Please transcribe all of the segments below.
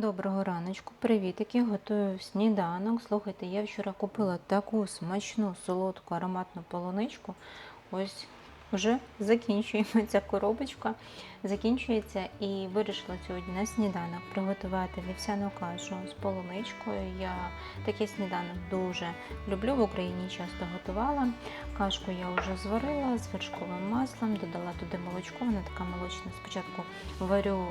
Доброго раночку, привітики! Готую сніданок. Слухайте, я вчора купила таку смачну, солодку, ароматну полуничку. Ось вже закінчуємо ця коробочка. Закінчується і вирішила сьогодні на сніданок приготувати вівсяну кашу з полуничкою. Я такий сніданок дуже люблю. В Україні часто готувала. Кашку я вже зварила з вершковим маслом, додала туди молочко, вона така молочна. Спочатку варю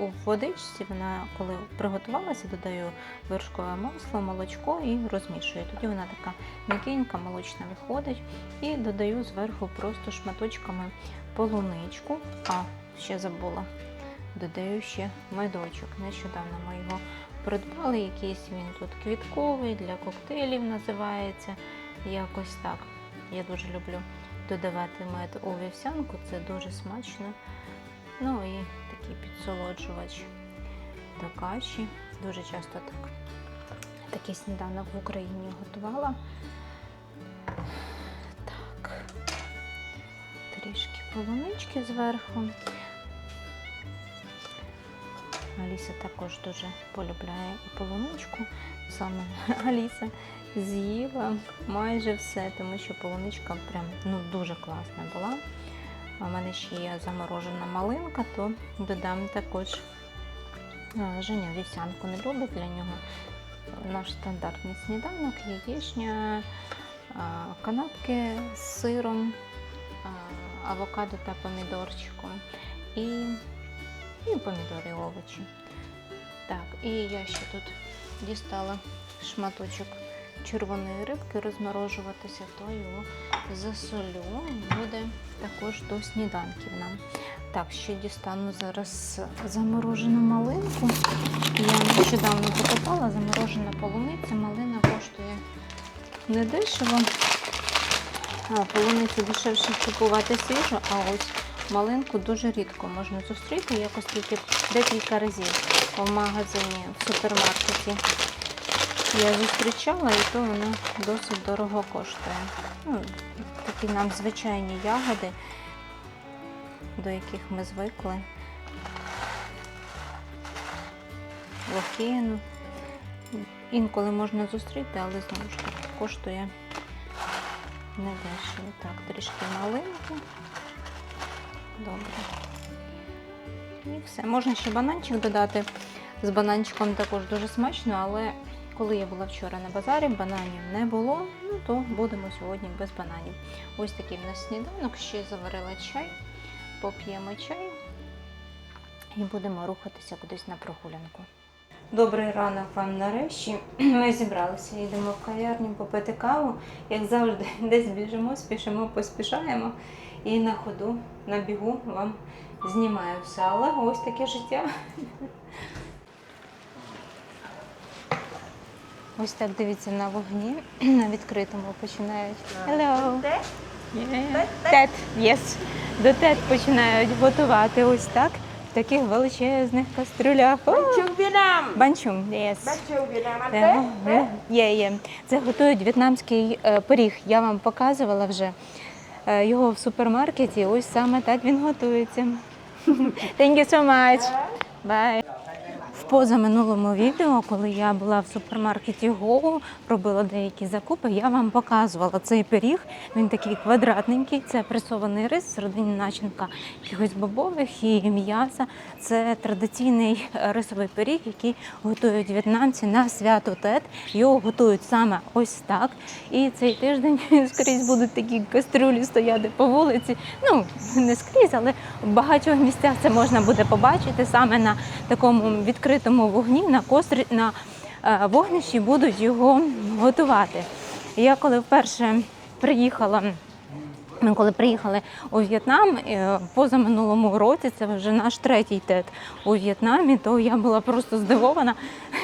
у водичці, вона коли приготувалася, додаю вершкове масло, молочко і розмішую. Тоді вона така м'якенька, молочна виходить. І додаю зверху просто шматочками полуничку. А, ще забула. Додаю ще медочок. Нещодавно ми його придбали. Якийсь він тут квітковий, для коктейлів називається. Якось так. Я дуже люблю додавати мед у вівсянку, це дуже смачно. Ну і такий підсолоджувач до каші. Дуже часто так. Такий сніданок в Україні готувала. Полунички зверху. Аліса також дуже полюбляє полуничку. Саме Аліса з'їла майже все, тому що полуничка прям ну, дуже класна була. В мене ще є заморожена малинка, то додам також. Женя вівсянку не любить для нього. Наш стандартний сніданок, яєчня, канапки з сиром, авокадо та помідорчиком. І, і помідори овочі. Так, і я ще тут дістала шматочок червоної рибки розморожуватися, то його засолю. Буде також до сніданків нам. Так, ще дістану зараз заморожену малинку. Я нещодавно покупала заморожена полуниця. Малина коштує недешево. Полуницю дешевше купувати свіжу, а ось малинку дуже рідко можна зустріти. Якось тільки декілька разів в магазині, в супермаркеті я зустрічала, і то вона досить дорого коштує. Ну, такі нам звичайні ягоди, до яких ми звикли. Лохину. Інколи можна зустріти, але знову ж таки коштує недешево. Так, трішки малинки. Добре. І все. Можна ще бананчик додати. З бананчиком також дуже смачно, але коли я була вчора на базарі, бананів не було, ну то будемо сьогодні без бананів. Ось такий в нас сніданок, ще заварила чай, поп'ємо чай і будемо рухатися кудись на прогулянку. Добрий ранок вам нарешті. Ми зібралися, йдемо в кав'ярню попити каву. Як завжди, десь біжимо, спішимо, поспішаємо. І на ходу, на бігу вам знімаю все. Але ось таке життя. Ось так дивіться на вогні, на відкритому починають. Hello. Тет, yes. До тет починають готувати ось так, в таких величезних кастрюлях. Việt Nam Банчум, yes. Е, е, Є, є. Це готують в'єтнамський е, пиріг. Я вам показувала вже його в супермаркеті. Ось саме так він готується. Thank you so much. Bye. Позаминулому відео, коли я була в супермаркеті Go, робила деякі закупи, я вам показувала цей пиріг. Він такий квадратненький, це пресований рис, всередині начинка якихось бобових і м'яса. Це традиційний рисовий пиріг, який готують в'єтнамці на свято Тет. Його готують саме ось так. І цей тиждень скрізь будуть такі кастрюлі стояти по вулиці. Ну, не скрізь, але в багатьох місцях це можна буде побачити саме на такому відкритому вогні, на кострі, на е, вогнищі будуть його готувати. Я коли вперше приїхала. Ми коли приїхали у В'єтнам е, позаминулому році, це вже наш третій тет у В'єтнамі, то я була просто здивована.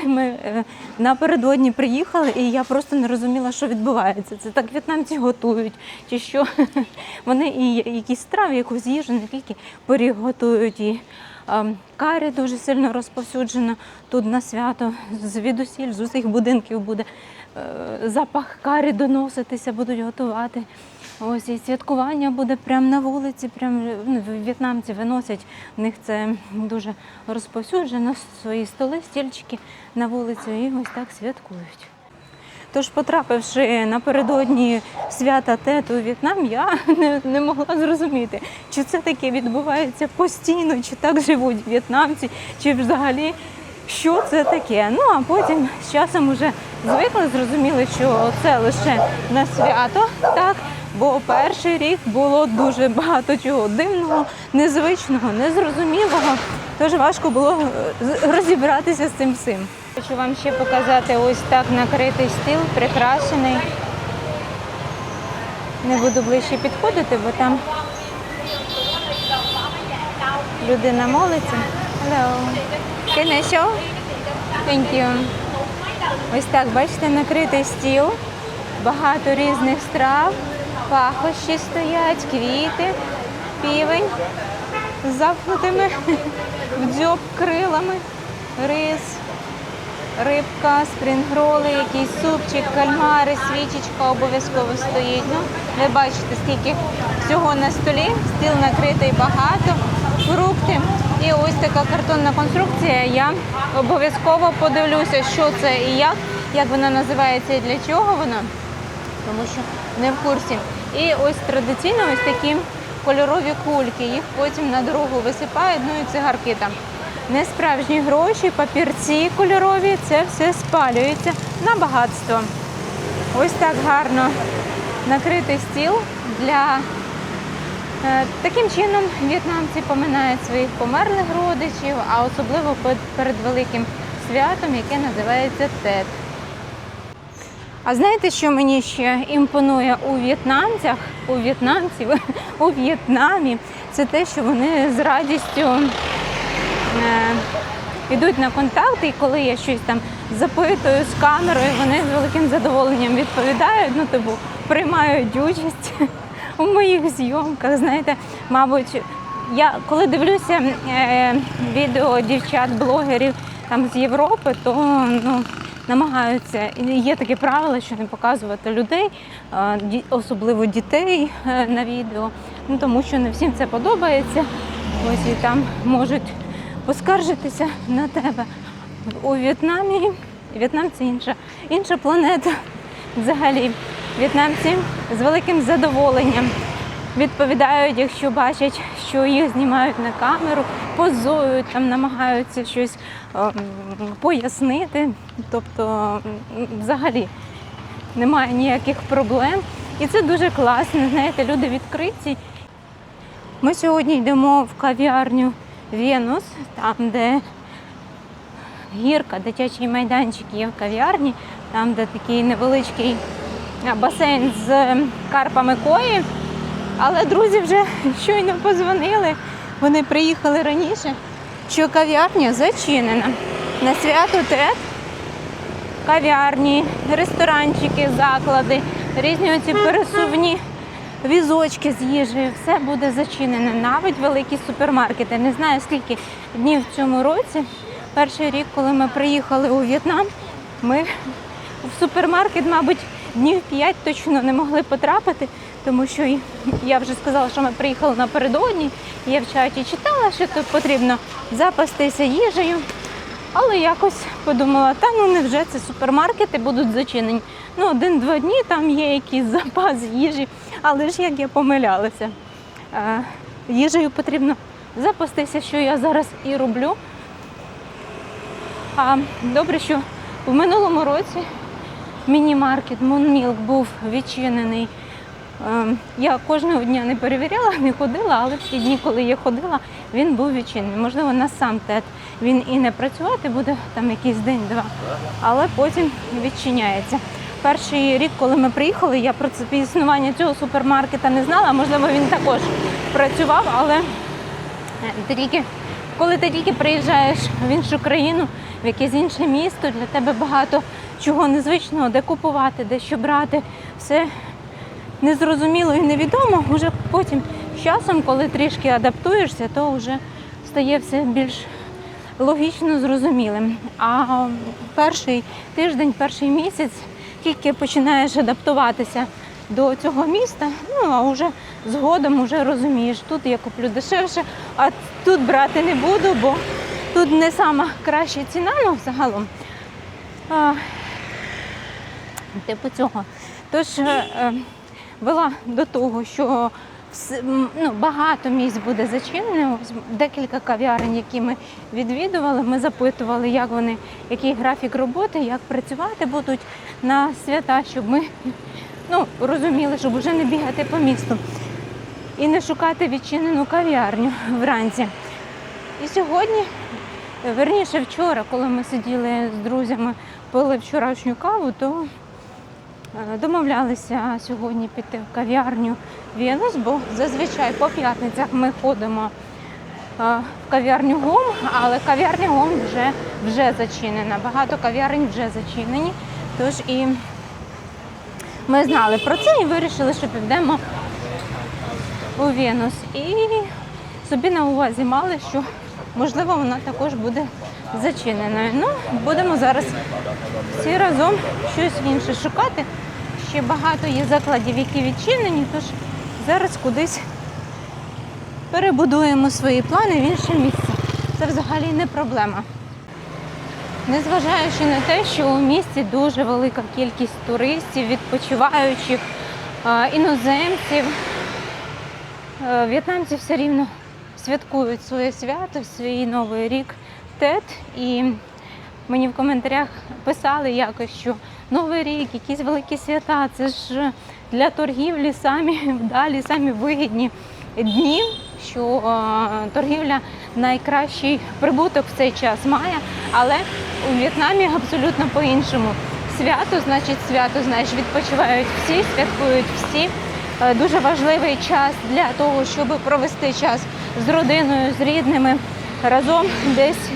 Ми е, напередодні приїхали, і я просто не розуміла, що відбувається. Це так в'єтнамці готують, чи що вони і якісь страви, якусь їжу, не тільки пиріг готують і карі дуже сильно розповсюджено тут на свято. Звідусіль з усіх будинків буде е, запах карі доноситися, будуть готувати. Ось і святкування буде прямо на вулиці. Прям ну, в'єтнамці виносять. В них це дуже розповсюджено. Свої столи, стільчики на вулицю і ось так святкують. Тож, потрапивши напередодні свята Тет у В'єтнам, я не, не могла зрозуміти, чи це таке відбувається постійно, чи так живуть в'єтнамці, чи взагалі що це таке. Ну а потім з часом вже звикли, зрозуміли, що це лише на свято, так. Бо перший рік було дуже багато чого дивного, незвичного, незрозумілого. Тож важко було е, розібратися з цим всім. Хочу вам ще показати ось так накритий стіл, прикрашений. Не буду ближче підходити, бо там людина молиться. Hello. Show? Thank you. Ось так, бачите, накритий стіл, багато різних страв, пахощі стоять, квіти, півень з запнутими в дзьоб крилами, рис, рибка, спрінгроли, якийсь супчик, кальмари, свічечка обов'язково стоїть. Ну, ви бачите, скільки всього на столі, стіл накритий багато, фрукти. І ось така картонна конструкція. Я обов'язково подивлюся, що це і як, як вона називається і для чого вона, тому що не в курсі. І ось традиційно ось такі кольорові кульки. Їх потім на дорогу висипають, ну і цигарки там. Не справжні гроші, папірці кольорові, це все спалюється на багатство. Ось так гарно накритий стіл для Е, Таким чином в'єтнамці поминають своїх померлих родичів, а особливо перед великим святом, яке називається Тет. А знаєте, що мені ще імпонує у в'єтнамцях, у в'єтнамців, у В'єтнамі? Це те, що вони з радістю йдуть на контакт, і коли я щось там запитую з камерою, вони з великим задоволенням відповідають, ну тобто приймають участь у моїх зйомках. Знаєте, мабуть, я коли дивлюся е, відео дівчат-блогерів там з Європи, то ну. Намагаються є таке правило, що не показувати людей, е, особливо дітей е, на відео, ну тому що не всім це подобається. Ось і там можуть поскаржитися на тебе. У В'єтнамі В'єтнам це інша, інша планета. Взагалі, в'єтнамці з великим задоволенням відповідають, якщо бачать, що їх знімають на камеру, позують, там намагаються щось ем, пояснити. Тобто, взагалі немає ніяких проблем. І це дуже класно. Знаєте, люди відкриті. Ми сьогодні йдемо в кав'ярню Венус, там, де гірка, дитячий майданчик є в кав'ярні, там, де такий невеличкий басейн з ем, карпами кої. Але друзі вже щойно позвонили. Вони приїхали раніше, що кав'ярня зачинена. На свято ТЕТ кав'ярні, ресторанчики, заклади, різні оці пересувні візочки з їжею, все буде зачинене, навіть великі супермаркети. Не знаю скільки днів в цьому році. Перший рік, коли ми приїхали у В'єтнам, ми в супермаркет, мабуть, днів 5 точно не могли потрапити, тому що я вже сказала, що ми приїхали напередодні. Я в чаті читала, що тут потрібно запастися їжею. Але якось подумала, та ну невже це супермаркети будуть зачинені. Ну, один-два дні там є якийсь запас їжі, але ж як я помилялася. Е, їжею потрібно запастися, що я зараз і роблю. А добре, що в минулому році міні-маркет Монмілк був відчинений. Ем, Я кожного дня не перевіряла, не ходила, але в ті дні, коли я ходила, він був відчинений. Можливо, на сам ТЕТ він і не працювати буде там якийсь день-два, але потім відчиняється. Перший рік, коли ми приїхали, я про це існування цього супермаркета не знала. Можливо, він також працював, але Е, тільки, коли ти тільки приїжджаєш в іншу країну, в якесь інше місто, для тебе багато чого незвичного, де купувати, де що брати, все незрозуміло і невідомо. Уже потім з часом, коли трішки адаптуєшся, то вже стає все більш логічно зрозумілим. А перший тиждень, перший місяць, тільки починаєш адаптуватися до цього міста. Ну а вже згодом вже розумієш, тут я куплю дешевше, а тут брати не буду, бо тут не сама краща ціна, ну загалом. А, типу цього. Тож е, е, вела до того, що ну, багато місць буде зачинено. Декілька кав'ярень, які ми відвідували, ми запитували, як вони, який графік роботи, як працювати будуть на свята, щоб ми ну, розуміли, щоб вже не бігати по місту і не шукати відчинену кав'ярню вранці. І сьогодні, верніше вчора, коли ми сиділи з друзями, пили вчорашню каву, то е, домовлялися сьогодні піти в кав'ярню Венус, бо зазвичай по п'ятницях ми ходимо е, в кав'ярню Гом, але кав'ярня Гом вже, вже зачинена. Багато кав'ярень вже зачинені. Тож і ми знали про це і вирішили, що підемо у Венус. І собі на увазі мали, що можливо вона також буде зачиненою. Ну, будемо зараз всі разом щось інше шукати. Ще багато є закладів, які відчинені, тож зараз кудись перебудуємо свої плани в інше місце. Це взагалі не проблема. Незважаючи на те, що у місті дуже велика кількість туристів, відпочиваючих, е, іноземців, Е, В'єтнамці все рівно святкують своє свято, свій новий рік Тет. І мені в коментарях писали якось, що Новий рік, якісь великі свята, це ж для торгівлі самі вдалі, самі вигідні дні, що е, торгівля найкращий прибуток в цей час має, але у В'єтнамі абсолютно по-іншому. Свято, значить, свято, знаєш, відпочивають всі, святкують всі. Е, Дуже важливий час для того, щоб провести час з родиною, з рідними разом десь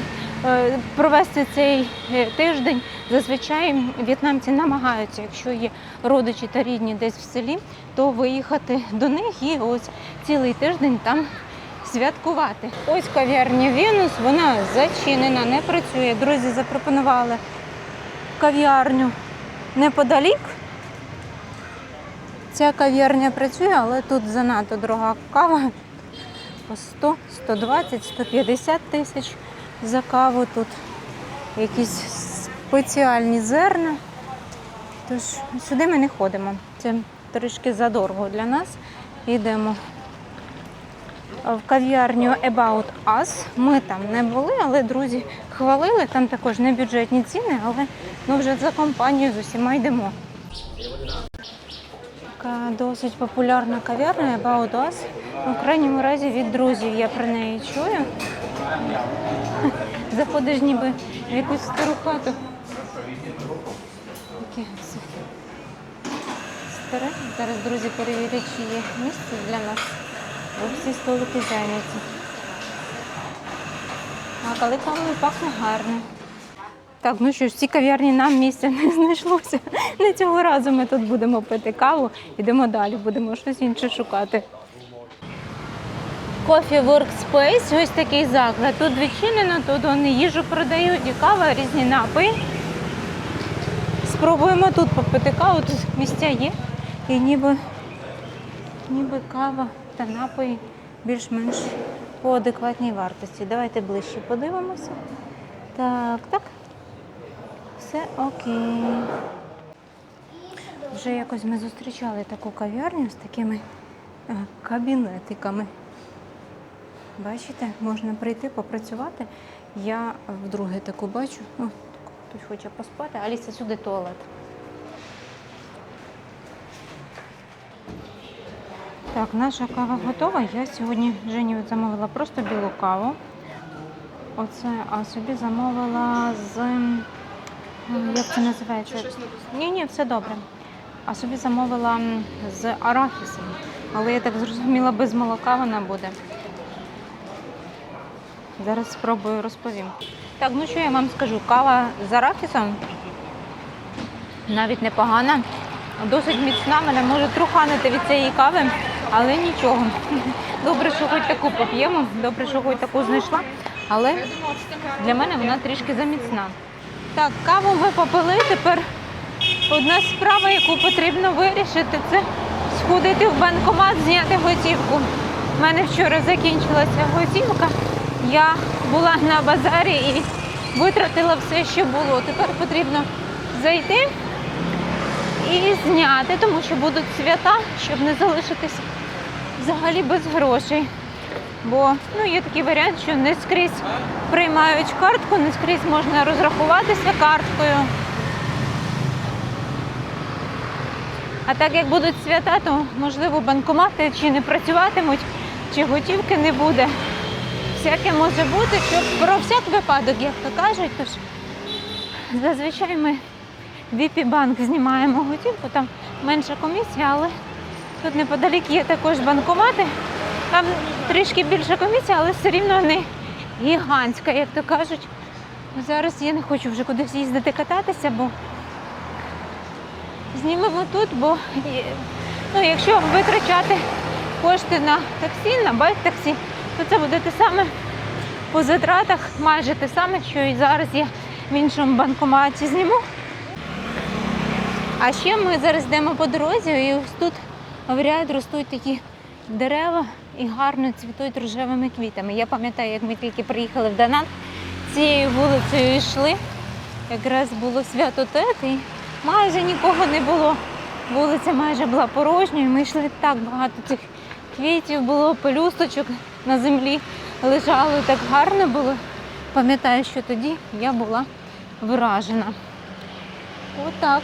е, провести цей е, тиждень. Зазвичай в'єтнамці намагаються, якщо є родичі та рідні десь в селі, то виїхати до них і ось цілий тиждень там святкувати. Ось кав'ярня Венус, вона зачинена, не працює. Друзі запропонували кав'ярню неподалік. Ця кав'ярня працює, але тут занадто дорога кава. По 100, 120, 150 тисяч за каву. Тут якісь спеціальні зерна. Тож сюди ми не ходимо. Це трішки задорого для нас. Йдемо в кав'ярню About Us. Ми там не були, але друзі хвалили. Там також не бюджетні ціни, але ми вже за компанією з усіма йдемо. Така досить популярна кав'ярня About Us. В крайньому разі від друзів я про неї чую. Заходиш ніби в якусь стару хату. Зараз друзі перевірять, чи є місце для нас. Бо всі столики зайняті. А коли кавою пахне гарно. Так, ну що ж, в кав'ярні нам місця не знайшлося. Не цього разу ми тут будемо пити каву, йдемо далі, будемо щось інше шукати. Coffee Workspace, ось такий заклад. Тут відчинено, тут вони їжу продають, і кава, різні напої. Спробуємо тут попити каву, тут місця є. І ніби, ніби кава та напої більш-менш по адекватній вартості. Давайте ближче подивимося. Так, так. Все окей. Вже якось ми зустрічали таку кав'ярню з такими е, кабінетиками. Бачите, можна прийти попрацювати. Я вдруге таку бачу. О, хтось хоче поспати. Аліса, сюди туалет. Так, наша кава готова. Я сьогодні Жені замовила просто білу каву. Оце, а собі замовила з. Як це називається? Ні, ні, все добре. А собі замовила з арахісом. Але я так зрозуміла, без молока вона буде. Зараз спробую розповім. Так, ну що я вам скажу? Кава з арахісом навіть непогана. Досить міцна, мене може труханити від цієї кави, але нічого. Добре, що хоч таку поп'ємо, добре, що хоч таку знайшла, але для мене вона трішки заміцна. Так, каву ми попили, тепер Одна справа, яку потрібно вирішити, це сходити в банкомат, зняти готівку. У мене вчора закінчилася готівка. Я була на базарі і витратила все, що було. Тепер потрібно зайти і зняти, тому що будуть свята, щоб не залишитись взагалі без грошей. Бо ну, є такий варіант, що не скрізь приймають картку, не скрізь можна розрахуватися карткою. А так як будуть свята, то можливо банкомати чи не працюватимуть, чи готівки не буде. Всяке може бути, що про всяк випадок, як то кажуть, тож зазвичай ми в VP банк знімаємо готівку, там менша комісія, але тут неподалік є також банкомати. Там трішки більша комісія, але все рівно не гігантська, як то кажуть. Зараз я не хочу вже кудись їздити кататися, бо знімемо тут, бо ну, якщо витрачати кошти на таксі, на байк-таксі, то це буде те саме по затратах, майже те саме, що і зараз я в іншому банкоматі зніму. А ще ми зараз йдемо по дорозі, і ось тут в ростуть такі дерева і гарно цвітуть рожевими квітами. Я пам'ятаю, як ми тільки приїхали в Данат, цією вулицею йшли. Якраз було свято Тет, і майже нікого не було. Вулиця майже була порожньою. Ми йшли так багато цих квітів, було пелюсточок на землі лежало, так гарно було. Пам'ятаю, що тоді я була вражена. Отак.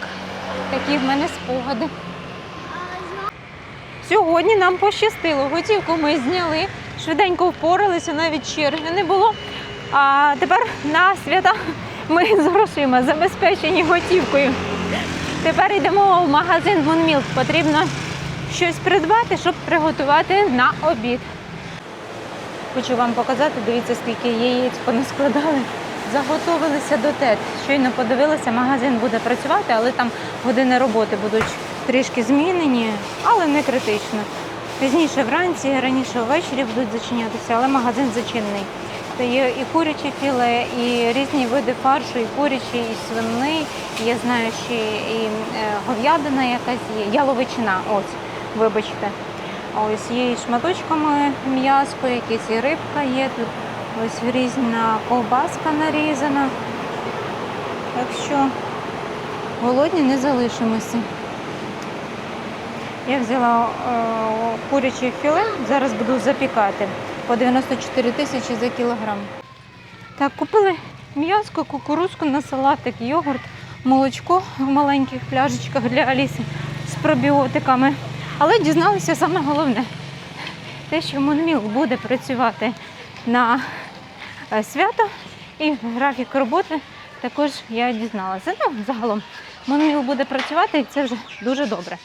Такі в мене спогади. Сьогодні нам пощастило. Готівку ми зняли, швиденько впоралися, навіть черги не було. А тепер на свята ми з грошима забезпечені готівкою. Тепер йдемо в магазин Мунмілк. Потрібно щось придбати, щоб приготувати на обід. Хочу вам показати, дивіться, скільки яєць понаскладали. Заготовилися до ТЕТ. Щойно подивилися, магазин буде працювати, але там години роботи будуть трішки змінені, але не критично. Пізніше вранці, раніше ввечері будуть зачинятися, але магазин зачинений. Це є і куряче філе, і різні види фаршу, і курячий, і свиний. Я знаю, що і е, говядина якась є, яловичина, ось, вибачте. Ось є і шматочками м'яско, якесь і рибка є тут. Ось різна ковбаска нарізана. Так що голодні не залишимося. Я взяла е, куряче філе, зараз буду запікати по 94 тисячі за кілограм. Так, купили м'яско, кукурузку на салатик, йогурт, молочко в маленьких пляшечках для Аліси з пробіотиками. Але дізналися саме головне, те, що Монміл буде працювати на е, свято і графік роботи також я дізналася. Ну, загалом, Монміл буде працювати і це вже дуже добре.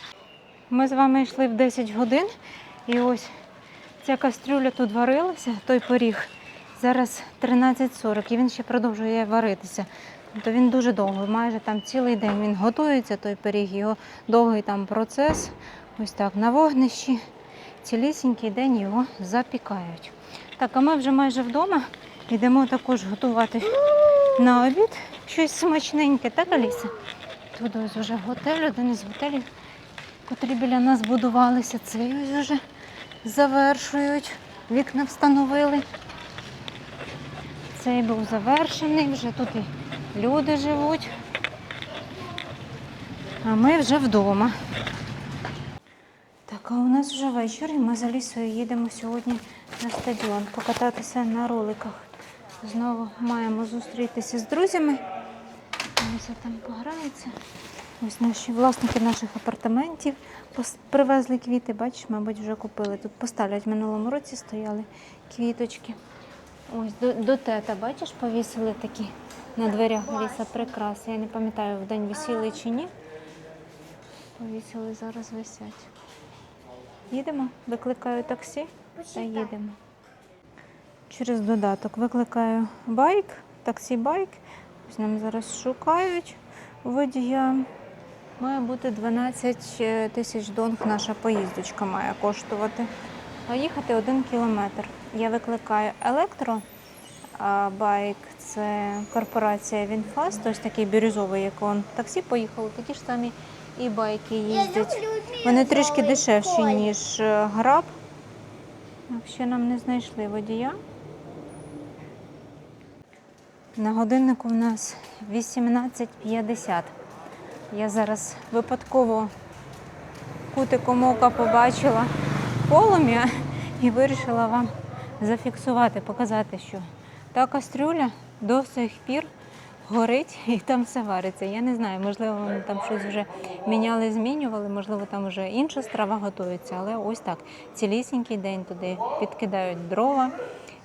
Ми з вами йшли в 10 годин, і ось ця кастрюля тут варилася, той поріг. Зараз 13.40 і він ще продовжує варитися. Тобто він дуже довго, майже там цілий день він готується, той пиріг, його довгий там процес. Ось так на вогнищі. Цілісінький день його запікають. Так, а ми вже майже вдома. Йдемо також готувати на обід щось смачненьке, так, Аліса? Тут ось вже готель, один із готелів, котрі біля нас будувалися. Цей ось вже завершують. Вікна встановили. Цей був завершений, вже тут і люди живуть. А ми вже вдома. Так, а у нас вже вечір, і ми з Алісою їдемо сьогодні на стадіон покататися на роликах. Знову маємо зустрітися з друзями. Аліса там пограється. Ось наші власники наших апартаментів привезли квіти, бачиш, мабуть, вже купили. Тут поставлять в минулому році стояли квіточки. Ось до, до тета, бачиш, повісили такі на дверях Аліса прикраси. Я не пам'ятаю, в день висіли чи ні. Повісили, зараз висять. Їдемо, викликаю таксі та їдемо. Через додаток викликаю байк, таксі байк. Ось нам зараз шукають водія. Має бути 12 тисяч донг наша поїздочка має коштувати. А їхати один кілометр. Я викликаю електро байк це корпорація Вінфаст, ось такий бірюзовий, як он. Таксі поїхало, такі ж самі і байки їздять. Вони трішки дешевші, ніж е, граб. Ще нам не знайшли водія. На годиннику в нас 18.50. Я зараз випадково кутиком ока побачила полум'я і вирішила вам зафіксувати, показати, що та кастрюля до сих пір горить і там все вариться. Я не знаю, можливо, вони там щось вже міняли, змінювали, можливо, там вже інша страва готується, але ось так. Цілісінький день туди підкидають дрова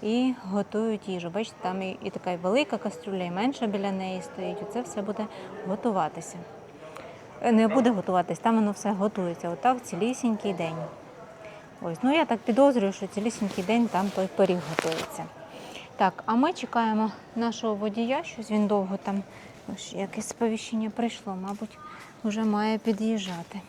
і готують їжу. Бачите, там і, і така велика кастрюля, і менша біля неї стоїть. Оце все буде готуватися. Е, Не буде готуватись, там воно все готується. Отак цілісінький день. Ось, ну я так підозрюю, що цілісінький день там той пиріг готується. Так, а ми чекаємо нашого водія, щось він довго там, ось якесь сповіщення прийшло, мабуть, вже має під'їжджати.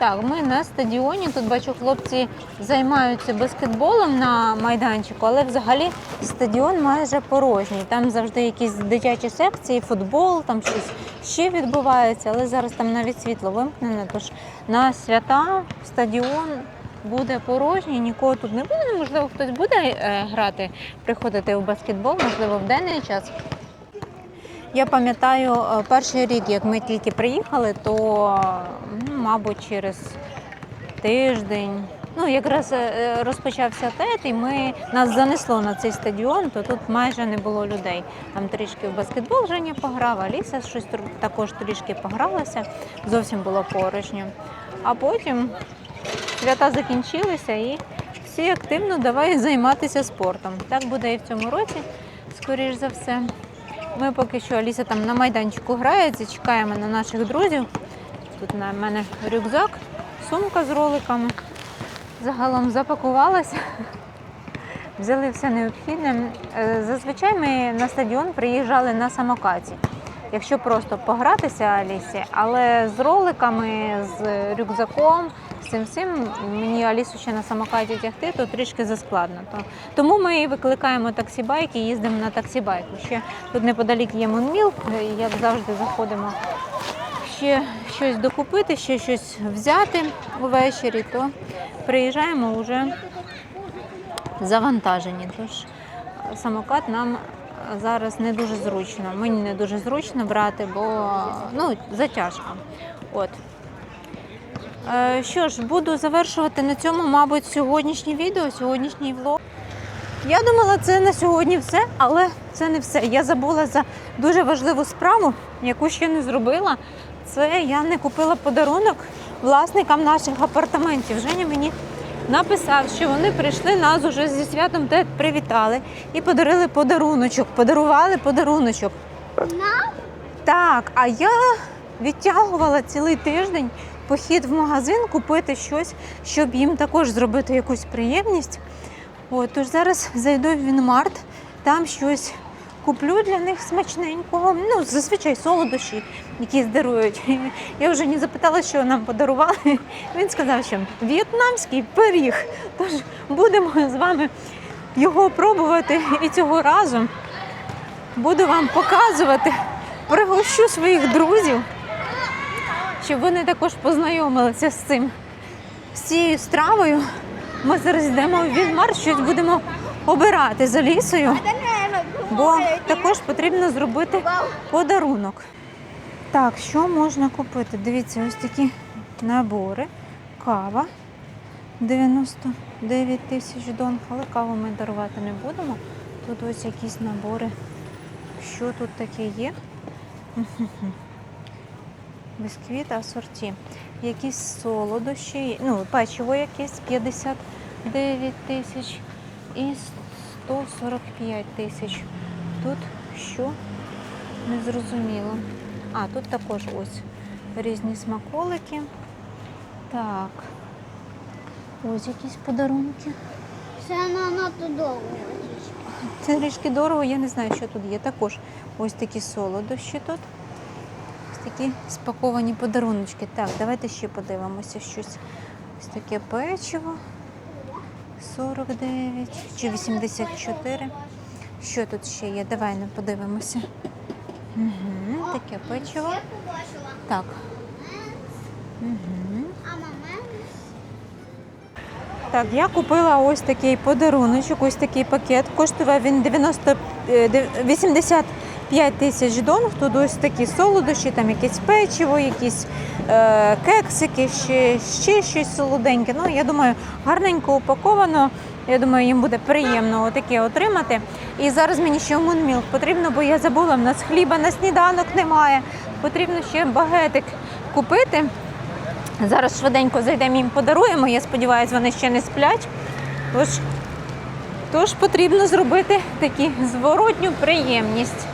Так, ми на стадіоні. Тут бачу, хлопці займаються баскетболом на майданчику, але взагалі стадіон майже порожній. Там завжди якісь дитячі секції, футбол, там щось ще відбувається, але зараз там навіть світло вимкнене. Тож на свята стадіон буде порожній, нікого тут не буде. Можливо, хтось буде е, грати, приходити в баскетбол, можливо, в денний час. Я пам'ятаю е, перший рік, як ми тільки приїхали, то, мабуть, через тиждень. Ну, якраз е, розпочався тет, і ми нас занесло на цей стадіон, то тут майже не було людей. Там трішки в баскетбол Женя пограв, Аліса щось також трішки погралася, зовсім було порожньо. А потім свята закінчилися і всі активно давай займатися спортом. Так буде і в цьому році, скоріш за все. Ми поки що Аліса там на майданчику грається, чекаємо на наших друзів. Тут на мене рюкзак, сумка з роликами. Загалом запакувалася. Взяли все необхідне. Е, Зазвичай ми на стадіон приїжджали на самокаті. Якщо просто погратися Алісі, але з роликами, з рюкзаком, з цим всім мені Алісу ще на самокаті тягти, то трішки заскладно. Тому ми викликаємо таксібайк і їздимо на таксібайку. Ще тут неподалік є Мунміл, е, як завжди заходимо ще щось докупити, ще щось взяти увечері, то приїжджаємо вже завантажені. Тож самокат нам зараз не дуже зручно. Мені не дуже зручно брати, бо ну, затяжка. От. Е, Що ж, буду завершувати на цьому, мабуть, сьогоднішнє відео, сьогоднішній влог. Я думала, це на сьогодні все, але це не все. Я забула за дуже важливу справу, яку ще не зробила. Це я не купила подарунок власникам наших апартаментів. Женя мені написав, що вони прийшли нас уже зі святом ТЕТ привітали і подарили подаруночок. Подарували подаруночок. Так, а я відтягувала цілий тиждень похід в магазин купити щось, щоб їм також зробити якусь приємність. От, тож зараз зайду в Вінмарт, там щось куплю для них смачненького. Ну, зазвичай солодощі, які дарують. Я вже не запитала, що нам подарували. Він сказав, що в'єтнамський пиріг. Тож будемо з вами його пробувати і цього разу буду вам показувати, пригощу своїх друзів, щоб вони також познайомилися з цим з цією стравою. Ми зараз йдемо в Вільмар, щось будемо обирати за лісою, бо також потрібно зробити подарунок. Так, що можна купити? Дивіться, ось такі набори. Кава 99 тисяч дон, але каву ми дарувати не будемо. Тут ось якісь набори. Що тут таке є? Бісквіт асорті. Якісь солодощі, ну, печиво якесь 59 тисяч і 145 тисяч. Тут що? Незрозуміло. А, тут також ось різні смаколики. Так. Ось якісь подарунки. Це надто довго. Це трішки дорого, я не знаю, що тут є. Також ось такі солодощі тут. Ось такі спаковані подаруночки. Так, давайте ще подивимося щось. Ось таке печиво. 49 чи 84. Що тут ще є? Давай не подивимося. Угу, таке печиво. Так. Угу. Так, я купила ось такий подаруночок, ось такий пакет. Коштував він 90, е, 85 тисяч донг. Тут ось такі солодощі, там якесь печиво, якісь е, кексики, ще, ще щось солоденьке. Ну, я думаю, гарненько упаковано. Я думаю, їм буде приємно отаке отримати. І зараз мені ще мунмілк потрібно, бо я забула, в нас хліба на сніданок немає. Потрібно ще багетик купити. Зараз швиденько зайдемо їм подаруємо. Я сподіваюся, вони ще не сплять. Тож, тож потрібно зробити таку зворотню приємність.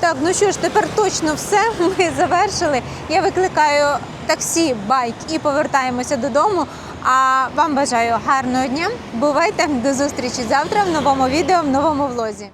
Так, ну що ж, тепер точно все. Ми завершили. Я викликаю таксі, байк і повертаємося додому. А вам бажаю гарного дня. Бувайте до зустрічі завтра в новому відео, в новому влозі.